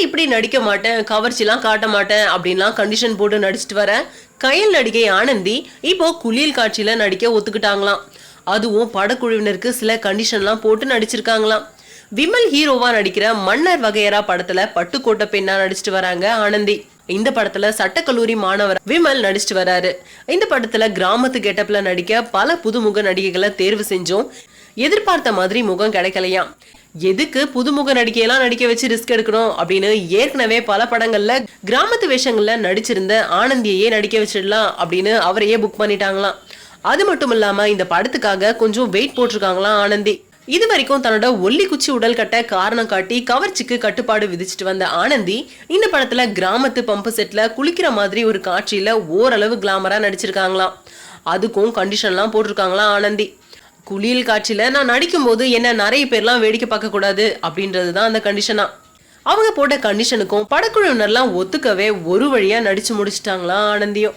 இப்படி நடிக்க மாட்டேன் கவர்ச்சிலாம் காட்ட மாட்டேன் அப்படின்லாம் கண்டிஷன் போட்டு நடிச்சிட்டு வர கயல் நடிகை ஆனந்தி இப்போ குளியல் காட்சியில நடிக்க ஒத்துக்கிட்டாங்களாம். அதுவும் படக்குழுவினருக்கு சில கண்டிஷன்லாம் போட்டு நடிச்சிருக்காங்களாம். விமல் ஹீரோவா நடிக்கிற மன்னர் வகையரா படத்துல பட்டுக்கோட்டை பெண்ணா நடிச்சிட்டு வராங்க ஆனந்தி. இந்த படத்துல சட்டக்கல்லூரி மாணவர் விமல் நடிச்சிட்டு வராரு. இந்த படத்துல கிராமத்து கெட்டப்ல நடிக்க பல புதுமுக நடிகைகளை தேர்வு செஞ்சோம். எதிர்பார்த்த மாதிரி முகம் கிடைக்கலையாம். எதுக்கு புதுமுக நடிகையெல்லாம் நடிக்க வச்சு ரிஸ்க் எடுக்கணும் அப்படின்னு ஏற்கனவே பல படங்கள்ல கிராமத்து வேஷங்கள்ல நடிச்சிருந்த ஆனந்தியையே நடிக்க வச்சிடலாம் அப்படின்னு அவரையே புக் பண்ணிட்டாங்களாம். அது மட்டும் இல்லாம இந்த படத்துக்காக கொஞ்சம் வெயிட் போட்டிருக்காங்களாம் ஆனந்தி. இது வரைக்கும் தன்னோட ஒல்லி குச்சி உடல் கட்ட காரணம் காட்டி கவர்ச்சிக்கு கட்டுப்பாடு விதிச்சிட்டு வந்த ஆனந்தி இந்த படத்துல கிராமத்து பம்பு செட்ல குளிக்கிற மாதிரி ஒரு காட்சியில ஓரளவு கிளாமரா நடிச்சிருக்காங்களாம். அதுக்கும் கண்டிஷன்லாம் போட்டிருக்காங்களாம் ஆனந்தி. குளியல் காட்சியில் நான் நடிக்கும்போது என்ன நிறைய பேர்லாம் வேடிக்கை பார்க்கக்கூடாது அப்படின்றது தான் அந்த கண்டிஷனா அவங்க போட்ட கண்டிஷனுக்கும் படக்குழுவினர்லாம் ஒத்துக்கவே ஒரு வழியா நடிச்சு முடிச்சிட்டாங்களாம் ஆனந்தியும்